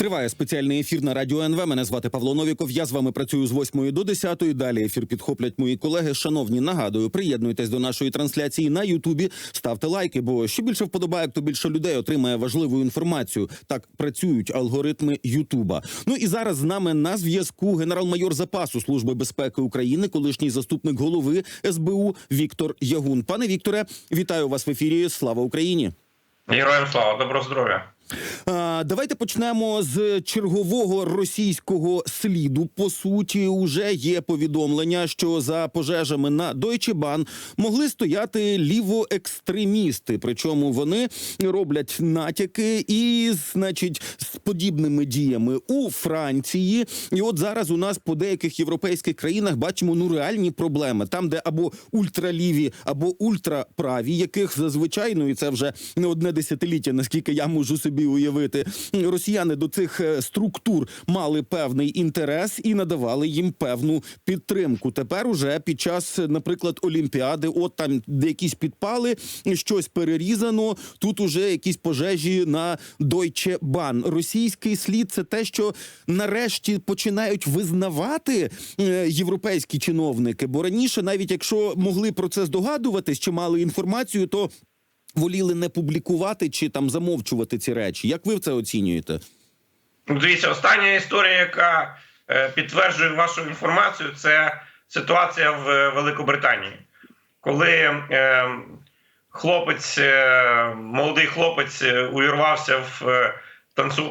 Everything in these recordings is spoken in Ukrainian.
Триває спеціальний ефір на радіо НВ. Мене звати Павло Новіков. Я з вами працюю з 8 до 10. Далі ефір підхоплять мої колеги. Шановні, нагадую, приєднуйтесь до нашої трансляції на Ютубі. Ставте лайки, бо що більше вподобайок, то більше людей отримає важливу інформацію. Так працюють алгоритми Ютуба. Ну і зараз з нами на зв'язку генерал-майор запасу Служби безпеки України, колишній заступник голови СБУ Віктор Ягун. Пане Вікторе, вітаю вас в ефірі. Слава Україні! Героям слава, доброго здоров'я. Давайте почнемо з чергового російського сліду. По суті, уже є повідомлення, що за пожежами на Deutsche Bahn могли стояти лівоекстремісти. Причому вони роблять натяки і, значить, з подібними діями у Франції. І от зараз у нас по деяких європейських країнах бачимо ну реальні проблеми там, де або ультраліві, або ультраправі, яких зазвичай, ну і це вже не одне десятиліття, наскільки я можу собі уявити. Росіяни до цих е, структур мали певний інтерес і надавали їм певну підтримку. Тепер уже під час, наприклад, Олімпіади, от там якісь підпали, щось перерізано. Тут уже якісь пожежі на Deutsche Bahn. Російський слід це те, що нарешті починають визнавати е, європейські чиновники. Бо раніше, навіть якщо могли про це здогадуватись чи мали інформацію, то воліли не публікувати чи там замовчувати ці речі. Як ви це оцінюєте? Ну, Дивіться, остання історія, яка е, підтверджує вашу інформацію, це ситуація в е, Великобританії, коли е, хлопець, е, молодий хлопець увірвався в танцю,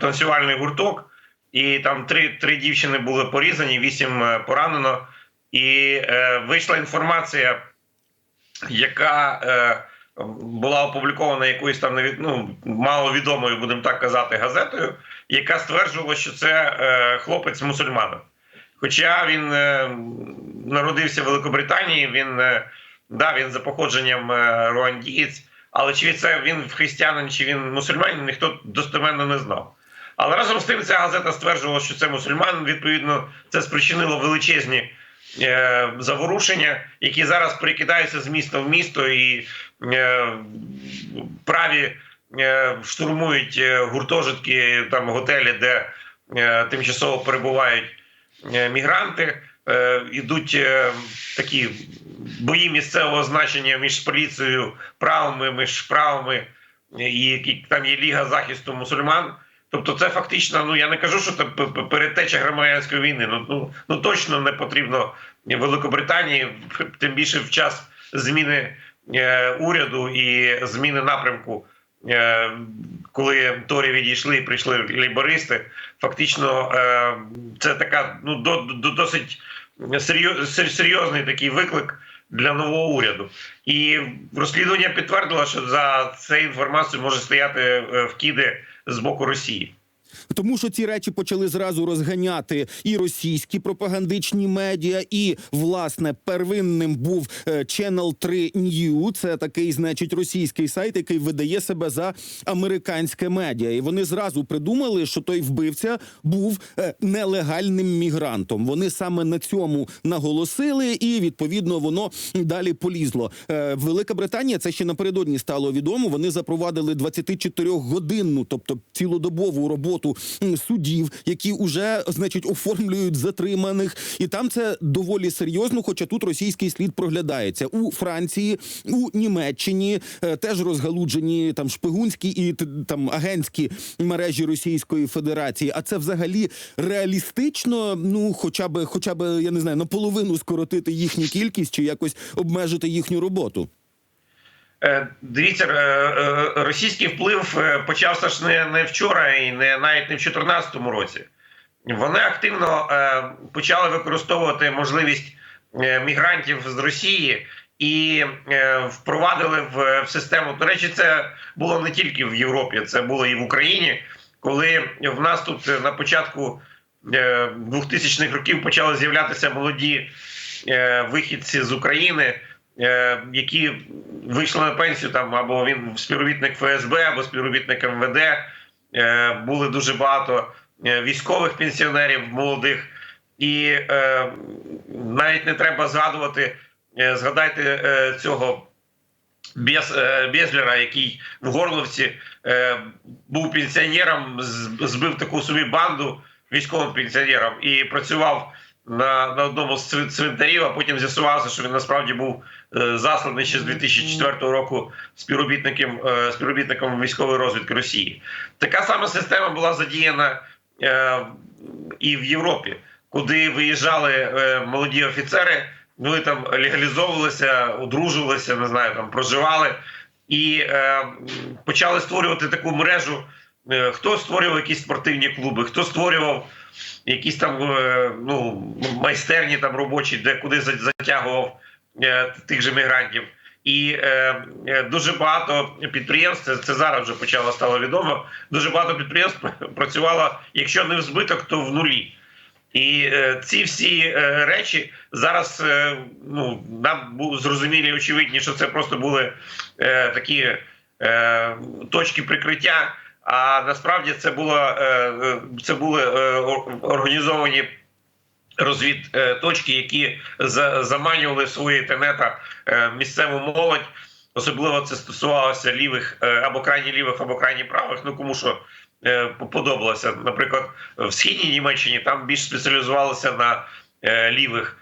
танцювальний гурток, і там три, три дівчини були порізані, вісім поранено. І е, вийшла інформація, яка е, була опублікована якоюсь там невід- ну, маловідомою, будемо так казати, газетою, яка стверджувала, що це е, хлопець мусульманин. Хоча він е, народився в Великобританії, він, е, да, він за походженням е, руандієць, але чи це він християнин, чи він мусульманин, ніхто достеменно не знав. Але разом з тим ця газета стверджувала, що це мусульманин. Відповідно, це спричинило величезні е, заворушення, які зараз перекидаються з міста в місто, і е, праві е, штурмують гуртожитки, там готелі, де тимчасово перебувають мігранти. Ідуть е, такі бої місцевого значення між поліцією правими, між правими, і які- там є Ліга захисту мусульман. Тобто, це фактично, ну я не кажу, що це п- п- громадянської війни. Ну, ну, ну точно не потрібно Великобританії, тим більше в час зміни е, уряду і зміни напрямку, е, коли Торі відійшли і прийшли лейбористи. Фактично, е, це така ну до, до досить серйозний такий виклик для нового уряду. І розслідування підтвердило, що за цією інформацією може стояти е, вкиди з боку Росії. Тому що ці речі почали зразу розганяти і російські пропагандичні медіа, і власне первинним був е, Channel 3 New. Це такий, значить, російський сайт, який видає себе за американське медіа. І вони зразу придумали, що той вбивця був е, нелегальним мігрантом. Вони саме на цьому наголосили, і відповідно воно далі полізло. Е, Велика Британія це ще напередодні стало відомо. Вони запровадили 24-годинну, тобто цілодобову роботу м, судів, які вже значить оформлюють затриманих, і там це доволі серйозно. Хоча тут російський слід проглядається у Франції, у Німеччині е, теж розгалуджені там шпигунські і там агентські мережі Російської Федерації. А це взагалі реалістично? Ну, хоча б, хоча б я не знаю, наполовину скоротити їхню кількість чи якось обмежити їхню роботу. Е, Дивіться, е, е, російський вплив почався ж не, не вчора і не навіть не в 2014 році. Вони активно почали використовувати можливість мігрантів з Росії і впровадили в, в систему. До речі, це було не тільки в Європі, це було і в Україні, коли в нас тут на початку е, 2000-х років почали з'являтися молоді вихідці з України які вийшли на пенсію там або він співробітник ФСБ, або співробітник МВД. Е, Були дуже багато е, військових пенсіонерів молодих, і е, навіть не треба згадувати. е, Згадайте е, цього Без, е, Безлера, який в Горловці е, був пенсіонером, збив таку собі банду військовим пенсіонером і працював на, на одному з цвинтарів, а потім з'ясувалося, що він насправді був е, засланий ще з 2004 року співробітником, е, співробітником військової розвідки Росії. Така сама система була задіяна е, і в Європі, куди виїжджали е, молоді офіцери, вони там легалізовувалися, одружувалися, не знаю, там проживали і е, почали створювати таку мережу. Е, Хто створював якісь спортивні клуби, хто створював якісь там е, ну, майстерні там робочі, де куди затягував е, тих же мігрантів. І е, е, дуже багато підприємств, це, зараз вже почало стало відомо. Дуже багато підприємств працювало, якщо не в збиток, то в нулі. І е, ці всі е, речі зараз е, ну, нам зрозумілі очевидні, що це просто були е, такі е, точки прикриття. А насправді це було е, е, це були е, організовані розвідточки, які за- заманювали свої тенета місцеву молодь. Особливо це стосувалося лівих або крайні лівих, або крайні правих. Ну кому що подобалося. Наприклад, в східній Німеччині там більш спеціалізувалися на лівих.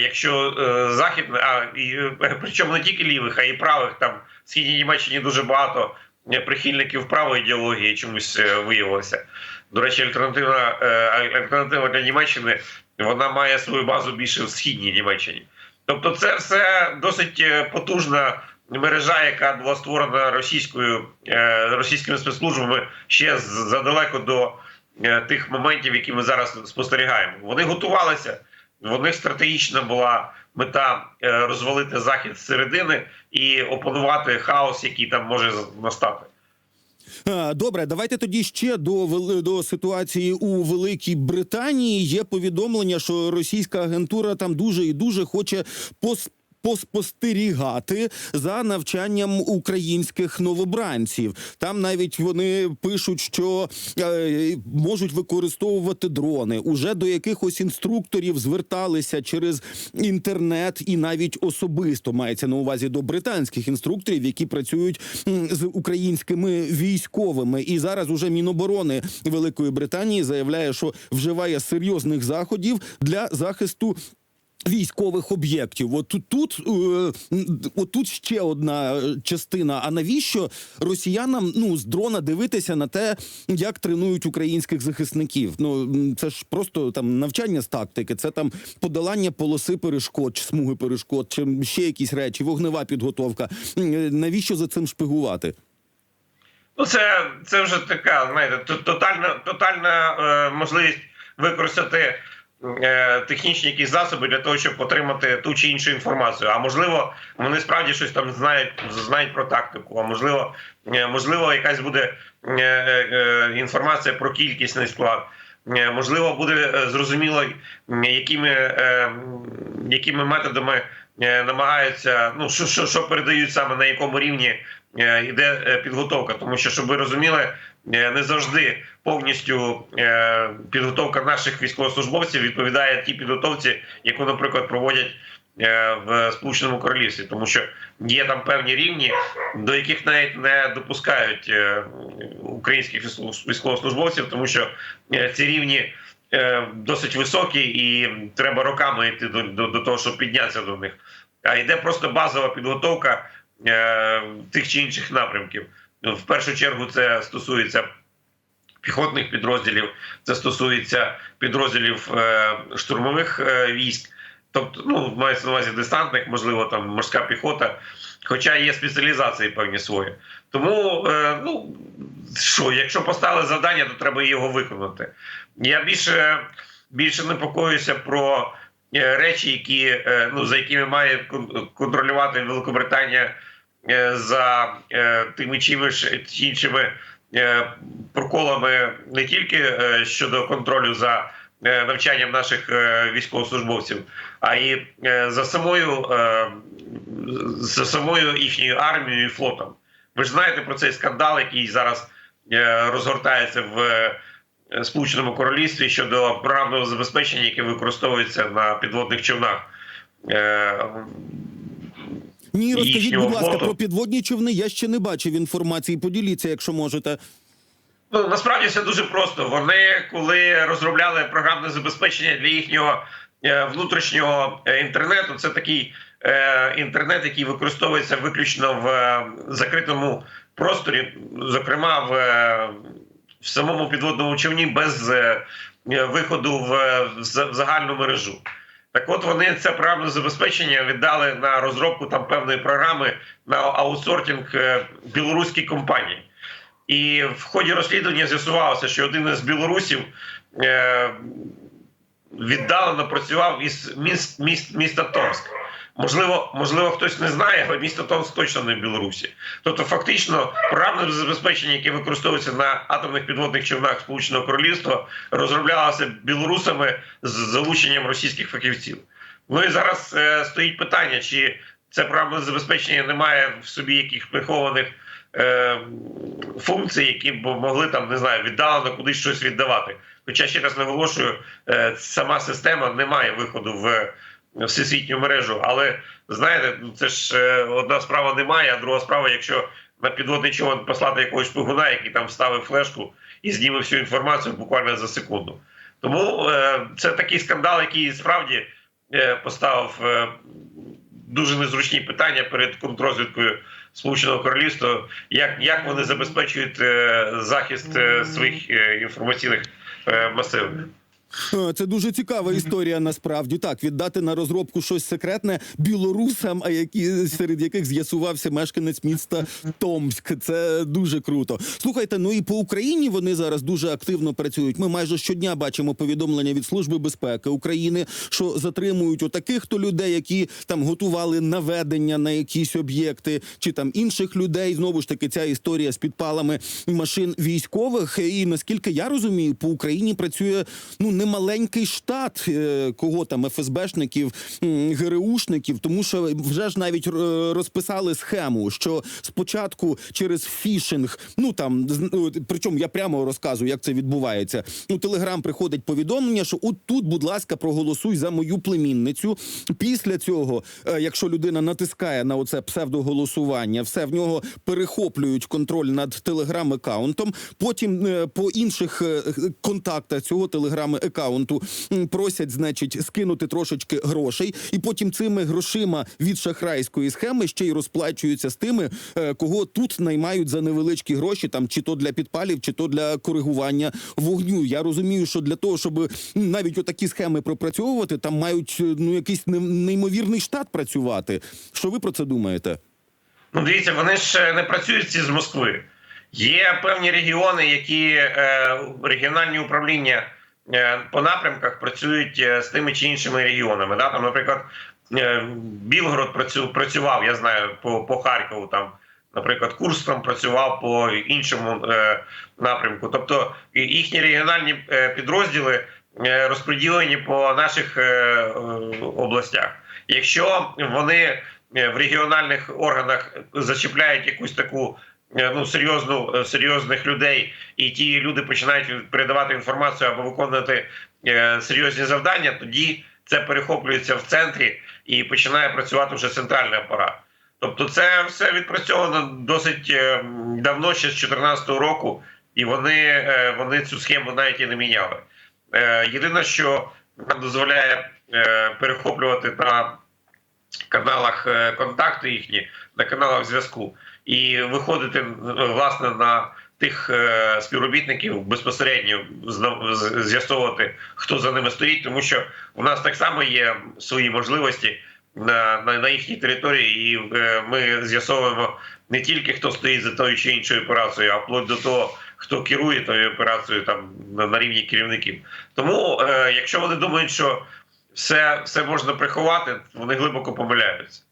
Якщо західне, а і причому не тільки лівих, а й правих, там в східній Німеччині дуже багато прихильників правої ідеології чомусь е, виявилося. До речі, альтернативна е, альтернатива для Німеччини вона має свою базу більше в східній Німеччині. Тобто, це все досить е, потужна мережа, яка була створена російською російськими спецслужбами ще задалеко до тих моментів, які ми зараз спостерігаємо. Вони готувалися. В них стратегічна була мета е, розвалити захід з середини і опанувати хаос, який там може настати. Добре, давайте тоді ще до до ситуації у Великій Британії. Є повідомлення, що російська агентура там дуже і дуже хоче. Поспостерігати за навчанням українських новобранців. Там навіть вони пишуть, що е, можуть використовувати дрони. Уже до якихось інструкторів зверталися через інтернет і навіть особисто мається на увазі до британських інструкторів, які працюють з українськими військовими. І зараз уже Міноборони Великої Британії заявляє, що вживає серйозних заходів для захисту. Військових об'єктів, от тут, тут, е, от тут ще одна е, частина. А навіщо росіянам ну з дрона дивитися на те, як тренують українських захисників? Ну це ж просто там навчання з тактики, це там подолання полоси перешкод, чи смуги перешкод, чи ще якісь речі, вогнева підготовка. Е, Навіщо за цим шпигувати? Ну, це, це вже така, знаєте, тотальна, тотальна е, можливість використати технічні якісь засоби для того, щоб отримати ту чи іншу інформацію. А можливо, вони справді щось там знають, знають про тактику. А можливо, е, можливо, якась буде е, е, е, інформація про кількісний склад. Е, Можливо, буде е, зрозуміло, якими, е, якими методами е, намагаються, ну що, що, що передають саме на якому рівні е, йде е, підготовка. Тому що, щоб ви розуміли, е, не завжди повністю е, підготовка наших військовослужбовців відповідає тій підготовці, яку, наприклад, проводять е, в Сполученому Королівстві, тому що є там певні рівні, до яких навіть не допускають е, українських військовослужбовців, тому що е, ці рівні е, досить високі, і треба роками йти до, до, до того, щоб піднятися до них. А йде просто базова підготовка е, тих чи інших напрямків. Ну, В першу чергу це стосується піхотних підрозділів, це стосується підрозділів е, штурмових е, військ. Тобто, ну, мається на увазі десантних, можливо, там морська піхота, хоча є спеціалізації певні свої. Тому, е, ну що, якщо поставили завдання, то треба його виконати. Я більше, більше непокоюся про е, речі, які, е, ну, за якими має контролювати Великобританія за е, тими чи іншими е, проколами не тільки е, щодо контролю за е, навчанням наших е, військовослужбовців, а й е, за самою е, за самою їхньою армією і флотом. Ви ж знаєте про цей скандал, який зараз е, розгортається в е, Сполученому Королівстві щодо програмного забезпечення, яке використовується на підводних човнах. Ні, розкажіть, будь ласка, флоту. про підводні човни. Я ще не бачив інформації. Поділіться, якщо можете. Ну, насправді все дуже просто. Вони, коли розробляли програмне забезпечення для їхнього е, внутрішнього е, інтернету, це такий е, інтернет, який використовується виключно в закритому просторі, зокрема в, в самому підводному човні без виходу в, в загальну мережу. Так от вони це програмне забезпечення віддали на розробку там певної програми на аутсортинг е, білоруській компанії. І в ході розслідування з'ясувалося, що один із білорусів е, віддалено працював із міст, міст, міста Томськ. Можливо, можливо, хтось не знає, але місто Томськ точно не в Білорусі. Тобто, фактично, програмне забезпечення, яке використовується на атомних підводних човнах Сполученого Королівства, розроблялося білорусами з залученням російських фахівців. Ну і зараз е, стоїть питання, чи це програмне забезпечення не має в собі яких прихованих е, функцій, які б могли там не знаю віддалено кудись щось віддавати. Хоча ще раз наголошую, е, сама система не має виходу в всесвітню мережу. Але знаєте, це ж е, одна справа немає, а друга справа, якщо на підводний човен послати якогось шпигуна, який там вставив флешку і зніме всю інформацію буквально за секунду. Тому е, це такий скандал, який справді е, поставив дуже незручні питання перед контррозвідкою Сполученого Королівства, як, як вони забезпечують захист своїх інформаційних масивів. Е, Це дуже цікава історія. Насправді так віддати на розробку щось секретне білорусам, а які серед яких з'ясувався мешканець міста Томськ. Це дуже круто. Слухайте, ну і по Україні вони зараз дуже активно працюють. Ми майже щодня бачимо повідомлення від служби безпеки України, що затримують отаких то людей, які там готували наведення на якісь об'єкти, чи там інших людей. Знову ж таки, ця історія з підпалами машин військових. І наскільки я розумію, по Україні працює ну немаленький штат е, кого там ФСБшників, ГРУшників, тому що вже ж навіть е, розписали схему, що спочатку через фішинг, ну там ну, причому я прямо розказую, як це відбувається. Ну, телеграм приходить повідомлення, що от тут, будь ласка, проголосуй за мою племінницю. Після цього, е, якщо людина натискає на оце псевдоголосування, все в нього перехоплюють контроль над телеграм-аккаунтом. Потім по інших контактах цього телеграм-аккаунту м, просять, значить, скинути трошечки грошей, і потім цими грошима від шахрайської схеми ще й розплачуються з тими, е, кого тут наймають за невеличкі гроші, там чи то для підпалів, чи то для коригування вогню. Я розумію, що для того, щоб навіть отакі схеми пропрацьовувати, там мають е, ну якийсь неймовірний штат працювати. Що ви про це думаєте? Ну, дивіться, вони ж е, не працюють всі з Москви. Є певні регіони, які е, регіональні управління по напрямках працюють е, з тими чи іншими регіонами. Да? Там, наприклад, е, Білгород працю, працював, я знаю, по, по Харкову там. Наприклад, Курс там працював по іншому е, напрямку. Тобто їхні регіональні е, підрозділи е, розподілені по наших е, е, областях. Якщо вони е, в регіональних органах зачіпляють якусь таку е, ну серйозну е, серйозних людей, і ті люди починають передавати інформацію або виконувати е, серйозні завдання, тоді це перехоплюється в центрі і починає працювати вже центральний апарат. Тобто, це все відпрацьовано досить е, давно, ще з 2014 року, і вони, е, вони цю схему навіть і не міняли. Е, Єдине, що нам дозволяє е, перехоплювати на каналах е, контакти їхні, на каналах зв'язку, і виходити власне на тих е, співробітників безпосередньо з'ясовувати, хто за ними стоїть, тому що у нас так само є свої можливості на, на, на їхній території, і е, ми з'ясовуємо не тільки хто стоїть за тою чи іншою операцією, а вплоть до того, хто керує тою операцією там на, на рівні керівників. Тому, е, якщо вони думають, що все, все можна приховати, вони глибоко помиляються.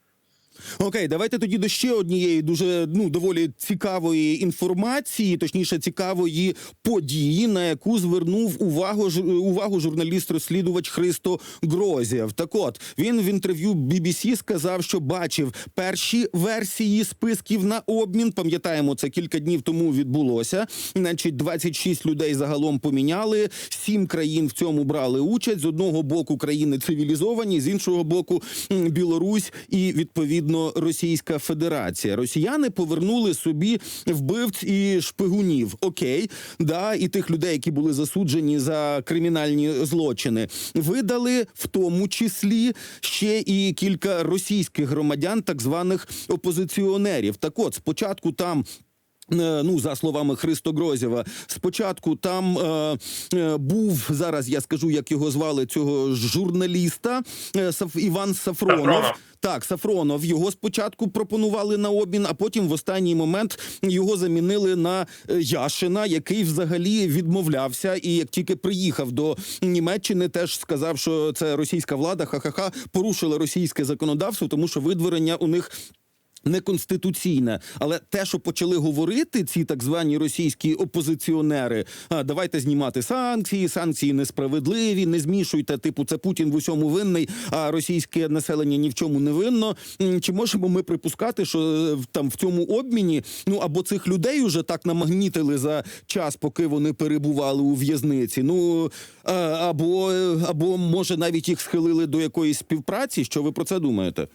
Окей, давайте тоді до ще однієї дуже ну доволі цікавої інформації, точніше цікавої події, на яку звернув увагу ж увагу журналіст-розслідувач Христо Грозєв. Так от він в інтерв'ю BBC сказав, що бачив перші версії списків на обмін. Пам'ятаємо, це кілька днів тому відбулося. Значить, 26 людей загалом поміняли. Сім країн в цьому брали участь. З одного боку країни цивілізовані, з іншого боку Білорусь і відповідно Східно-Російська Федерація. Росіяни повернули собі вбивць і шпигунів. Окей, да, і тих людей, які були засуджені за кримінальні злочини, видали в тому числі ще і кілька російських громадян, так званих опозиціонерів. Так от спочатку там. Е, Ну, за словами Христо Грозєва, спочатку там е, е, був зараз. Я скажу, як його звали цього журналіста е, Саф, Іван Сафронов. Сафронов. Так, Сафронов його спочатку пропонували на обмін, а потім в останній момент його замінили на е, Яшина, який взагалі відмовлявся. І як тільки приїхав до Німеччини, теж сказав, що це російська влада, ха-ха-ха, порушила російське законодавство, тому що видворення у них. Неконституційне, але те, що почали говорити ці так звані російські опозиціонери, а давайте знімати санкції, санкції несправедливі, не змішуйте. Типу, це Путін в усьому винний, а російське населення ні в чому не винно. Чи можемо ми припускати, що е, там в цьому обміні ну або цих людей уже так намагнітили за час, поки вони перебували у в'язниці? Ну або е, або може навіть їх схилили до якоїсь співпраці? Що ви про це думаєте?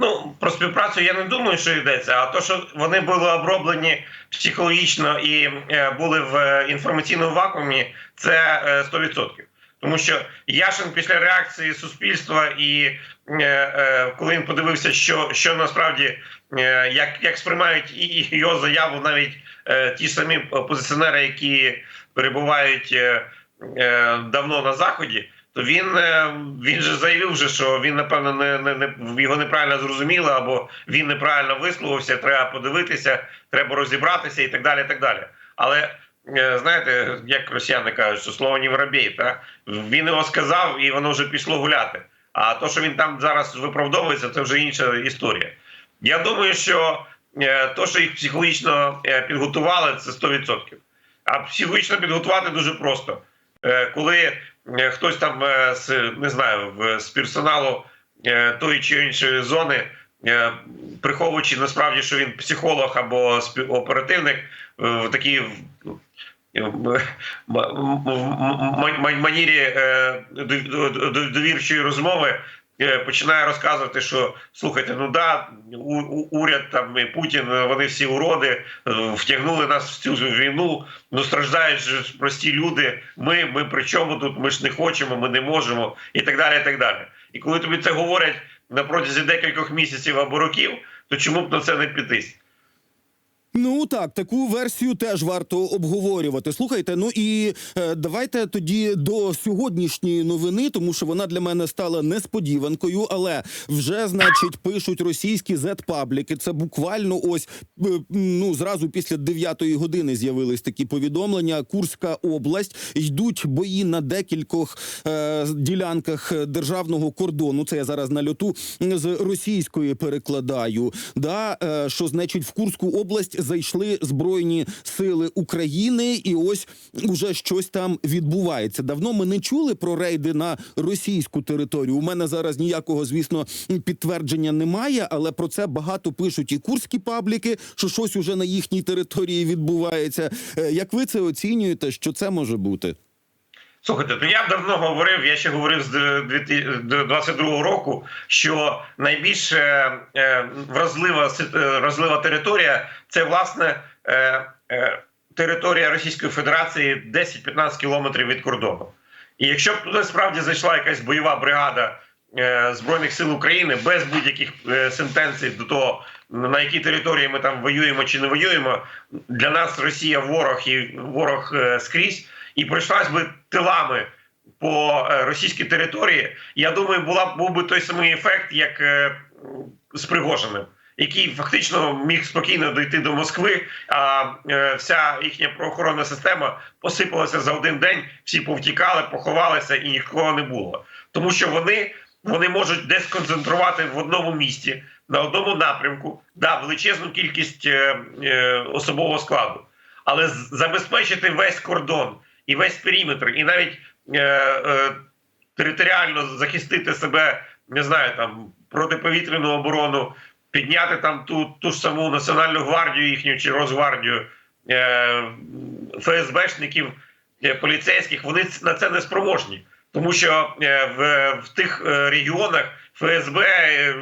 Ну про співпрацю я не думаю, що йдеться. А то, що вони були оброблені психологічно і е, були в е, інформаційному вакуумі, це е, 100%. Тому що Яшин після реакції суспільства і е, е, коли він подивився, що, що насправді е, як, як сприймають і, і його заяву, навіть е, ті самі опозиціонери, які перебувають е, е, давно на заході, то він, е, він же заявив, вже, що він напевно не, не, не його неправильно зрозуміли, або він неправильно висловився. Треба подивитися, треба розібратися і так далі. І так далі. Але е, знаєте, як росіяни кажуть, що слово не воробей, та він його сказав, і воно вже пішло гуляти. А то, що він там зараз виправдовується, це вже інша історія. Я думаю, що е, то, що їх психологічно підготували, це 100%. А психологічно підготувати дуже просто. Е, Коли е, хтось там е, з не знаю, з персоналу е, тої чи іншої зони, е, приховуючи насправді, що він психолог або оперативник, е, в такій в- манірі е, дов- дов- довірчої розмови е, починає розказувати, що слухайте, ну да, уряд там і Путін, е, вони всі уроди е, втягнули нас в цю війну. Ну страждають ж прості люди. Ми, ми при чому тут? Ми ж не хочемо, ми не можемо, і так далі. І так далі. І коли тобі це говорять на протязі декількох місяців або років, то чому б на це не пійтись? Ну так, таку версію теж варто обговорювати. Слухайте, ну і е, давайте тоді до сьогоднішньої новини, тому що вона для мене стала несподіванкою. Але вже, значить, пишуть російські зет-пабліки. Це буквально ось е, ну зразу після 9-ї години з'явились такі повідомлення. Курська область йдуть бої на декількох е, ділянках державного кордону. Це я зараз на льоту з російської перекладаю. Да, е, що значить в Курську область зайшли збройні сили України, і ось уже щось там відбувається. Давно ми не чули про рейди на російську територію. У мене зараз ніякого, звісно, підтвердження немає, але про це багато пишуть і курські пабліки, що щось уже на їхній території відбувається. Е, Як ви це оцінюєте? Що це може бути? Слухайте, то я давно говорив, я ще говорив з 2022 року, що найбільш е, е, вразлива е, вразлива територія це власне е, е, територія Російської Федерації 10-15 кілометрів від кордону. І якщо б туди справді зайшла якась бойова бригада е, Збройних сил України без будь-яких е, сентенцій до того, на якій території ми там воюємо чи не воюємо, для нас Росія ворог і ворог е, скрізь, і пройшлась би тилами по е, російській території. Я думаю, була був би той самий ефект, як е, з Пригожиним. Який фактично міг спокійно дійти до Москви, а е, вся їхня правоохоронна система посипалася за один день, всі повтікали, поховалися і нікого не було. Тому що вони, вони можуть десь концентрувати в одному місті, на одному напрямку, да, величезну кількість е, е, особового складу, але забезпечити весь кордон і весь периметр, і навіть е, е, територіально захистити себе, не знаю, там протиповітряну оборону, підняти там ту, ту ж саму Національну гвардію їхню чи Росгвардію, е, ФСБшників, е, поліцейських, вони на це не спроможні. Тому що е, в, в тих е, регіонах ФСБ е,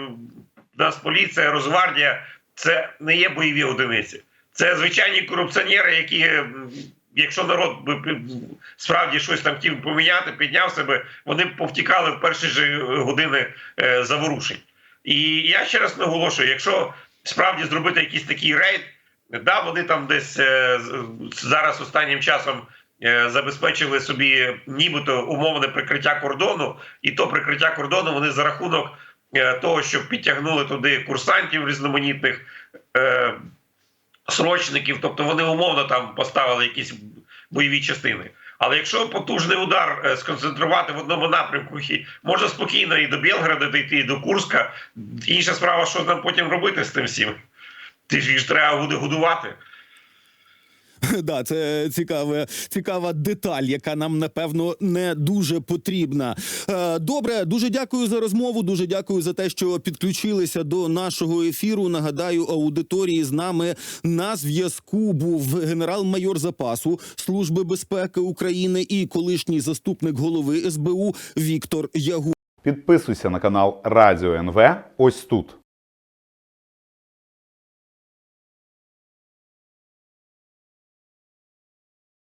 Нацполіція, Росгвардія це не є бойові одиниці. Це звичайні корупціонери, які, якщо народ би справді щось там хотів поміняти, підняв себе, вони б повтікали в перші ж години е, заворушень. І я ще раз наголошую: якщо справді зробити якийсь такий рейд, да, вони там десь е, зараз останнім часом е, забезпечили собі нібито умовне прикриття кордону, і то прикриття кордону вони за рахунок е, того, що підтягнули туди курсантів різноманітних. Срочників, тобто вони умовно там поставили якісь бойові частини. Але якщо потужний удар е, сконцентрувати в одному напрямку, можна спокійно і до Білграда дійти, і до Курська. Інша справа, що нам потім робити з тим всім. Ти ж їх треба буде годувати. Да, це цікава, цікава деталь, яка нам напевно не дуже потрібна. Е, Добре, дуже дякую за розмову. Дуже дякую за те, що підключилися до нашого ефіру. Нагадаю, аудиторії з нами на зв'язку був генерал-майор запасу Служби безпеки України і колишній заступник голови СБУ Віктор Ягу. Підписуйся на канал Радіо НВ ось тут.